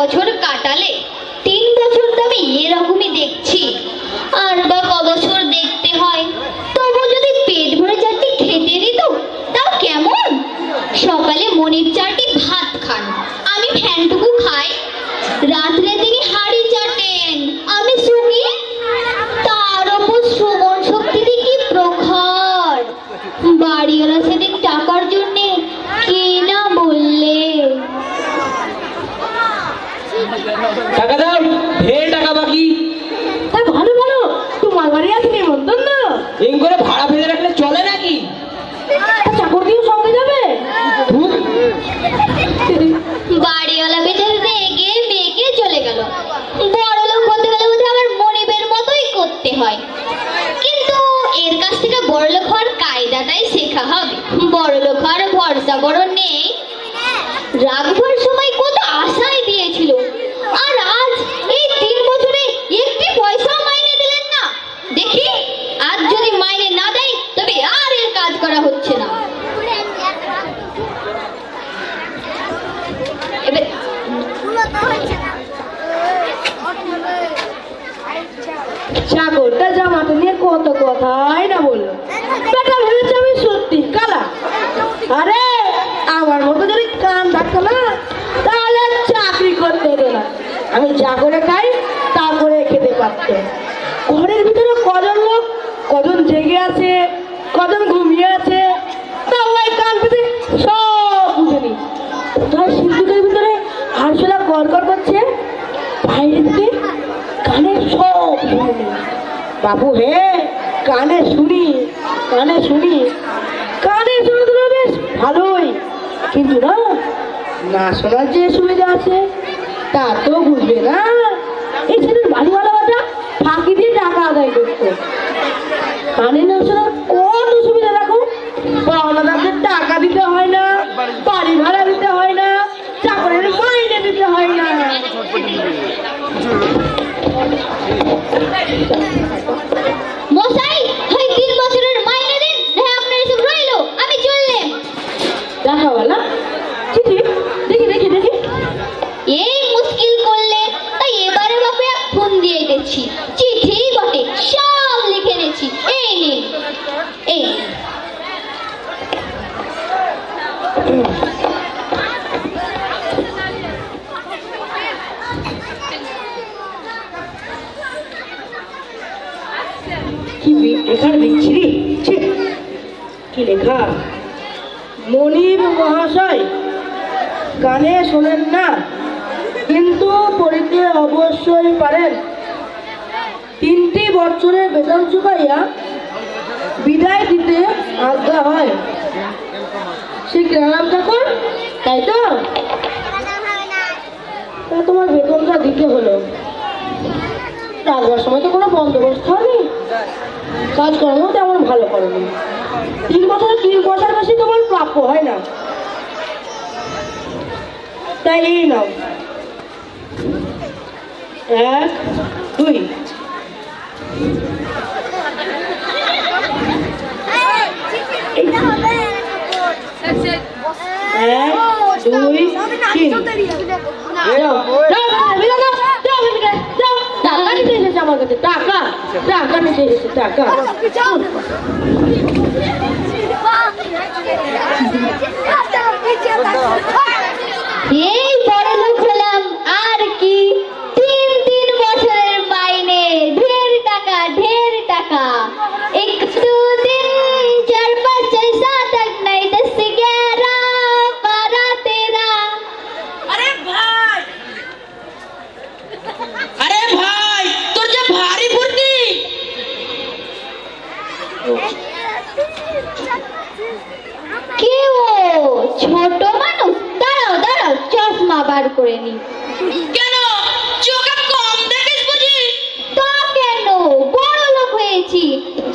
বছর কাটালে তিন বছর তো আমি এরকম কত কথাই না বলল। বেটা ভেবেছে আমি সত্যি? কালা? আরে, আমার মতো যদি কান থাকতো না তাহলে চাকরি করতে হতো না। আমি যা করে খাই, তা করে খেতে পারতো। ঘরের ভিতরে কজন লোক, কজন জেগে আছে, কজন ঘুমিয়ে আছে বাবু, হে! কানে শুনি কানে শুনি। কানে শুনতে বেশ ভালোই। কিন্তু না না শোনার যে সুবিধা আছে, তা তো বুঝবে না। এই ছেলের বাড়িওয়ালাটা ফাঁকি দিয়ে টাকা আদায় করতো। কানে না শোনার কি লেখা? মনির মহাশয়, কানে শোনেন না, কিন্তু পড়িতে অবশ্যই পারেন। তিনটি বছরের বেতন চুকাইয়া বিদায় দিতে আজ্ঞা হয়। সে গ্রাম ঠাকুর, তাই তো? তা তোমার বেতনটা দিতে হলো। রাখবার সময় তো কোনো বন্দোবস্ত হয়নি। কাজকর্ম তেমন ভালো করেনি। তিন বছরে তিন পয়সার বেশি তোমার প্রাপ্য হয় না। তাই এই নাও। এক, দুই এক দুই তিন। টাকা নিতে এসেছে আমার কাছে টাকা টাকা নিতে এসেছে টাকা কেন চোখে কম দেখিস বুঝি তা কেন বড় লোক হয়েছি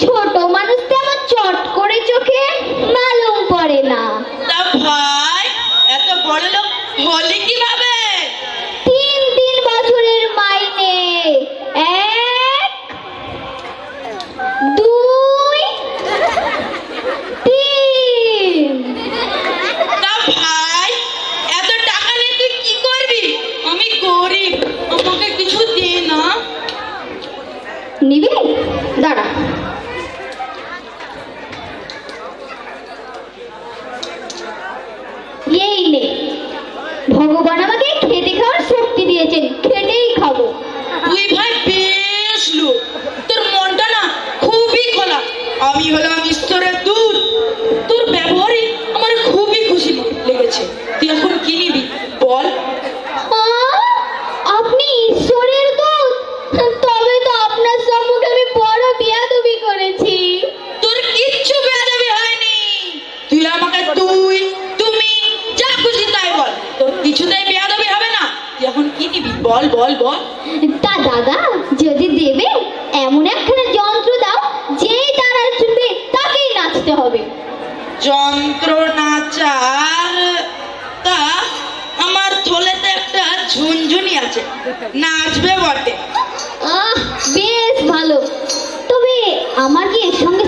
ছোট মানুষ তেমন চট করে চোখে মালুম পড়ে না তা ভাই এত বড় লোক হলি কীভাবে তিন তিন বছরের মাইনে এক দুই তিন তা ভাই এত টাকা নিয়ে তুই কি করবি আমি গরিব আমাকে কিছু দে না নিবি দাঁড়া এই নে ভগবান আমাকে খেটে খাওয়ার শক্তি দিয়েছেন খেটেই খাব তুই ভাই বেশ লোক তোর মনটা না খুবই খোলা আমি হলাম ঈশ্বরের দূত তোর ব্যবহারে আমার খুবই খুশি লেগেছে তুই এখন কি নিবি বল আহ, আপনি ঈশ্বরের দূত তবে তো আপনার সম্মুখে আমি বড় বিয়াদবি করেছি তোর কিচ্ছু বেয়াদবি হয়নি তুই আমাকে তুই তুমি যা খুশি তাই বল তোর কিছুতেই বেয়াদবি হবে না তুই এখন কি নিবি বল বল বল। তা দাদা যদি দেবে এমন একখানা যন্ত্র দাও যেই তারা শুনবে তাকে নাচতে হবে। যন্ত্র নাচার তা আমার থলেতে একটা ঝুনঝুনি আছে। নাচবে বটে। আহ বেশ ভালো। তবে আমার কি এর সঙ্গে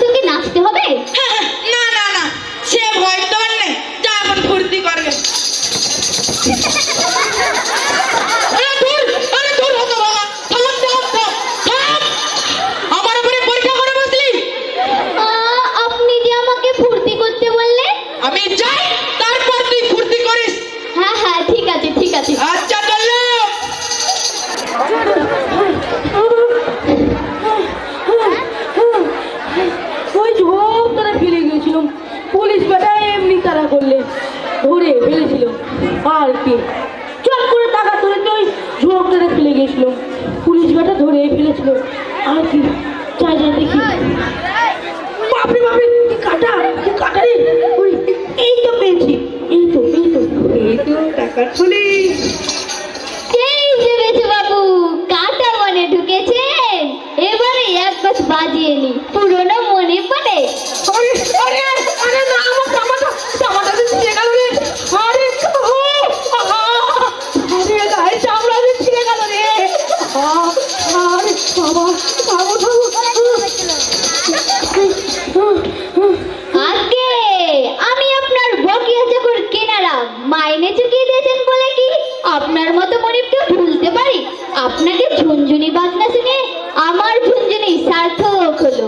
গেছিল পুলিশ বেটা ধরে ফেলেছিল। আর কি চাই যাই দেখি? বাপরে বাপরে কাটা কাটা রে? এই তো পেয়েছি। এই তো এই তো। এই তো টাকার থলি এই যে বেচু বাবু কাটা মনে ঢুকেছে। এবারে এক বাস বাজিয়ে নি। আপনার মতো মনিবকে ভুলতে পারি? আপনাকে ঝুনঝুনি বাজনা শুনে আমার ঝুনঝুনি সার্থক হলো।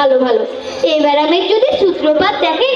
ভালো ভালো। এই ম্যাডামের যদি সূত্রপাত তবে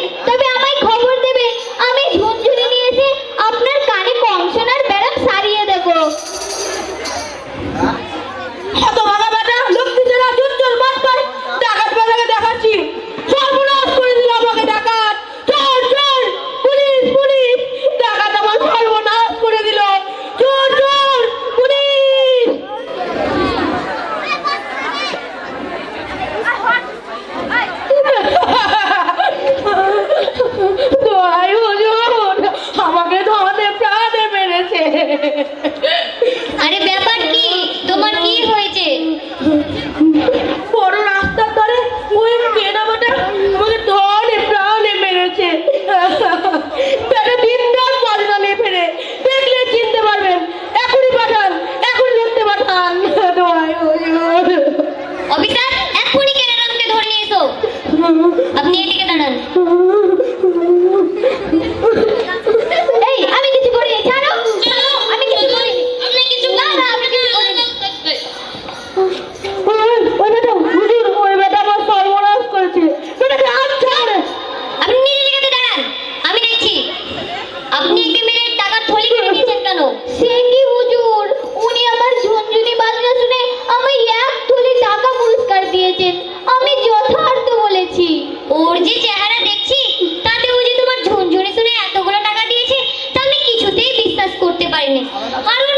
পারিনি কারণ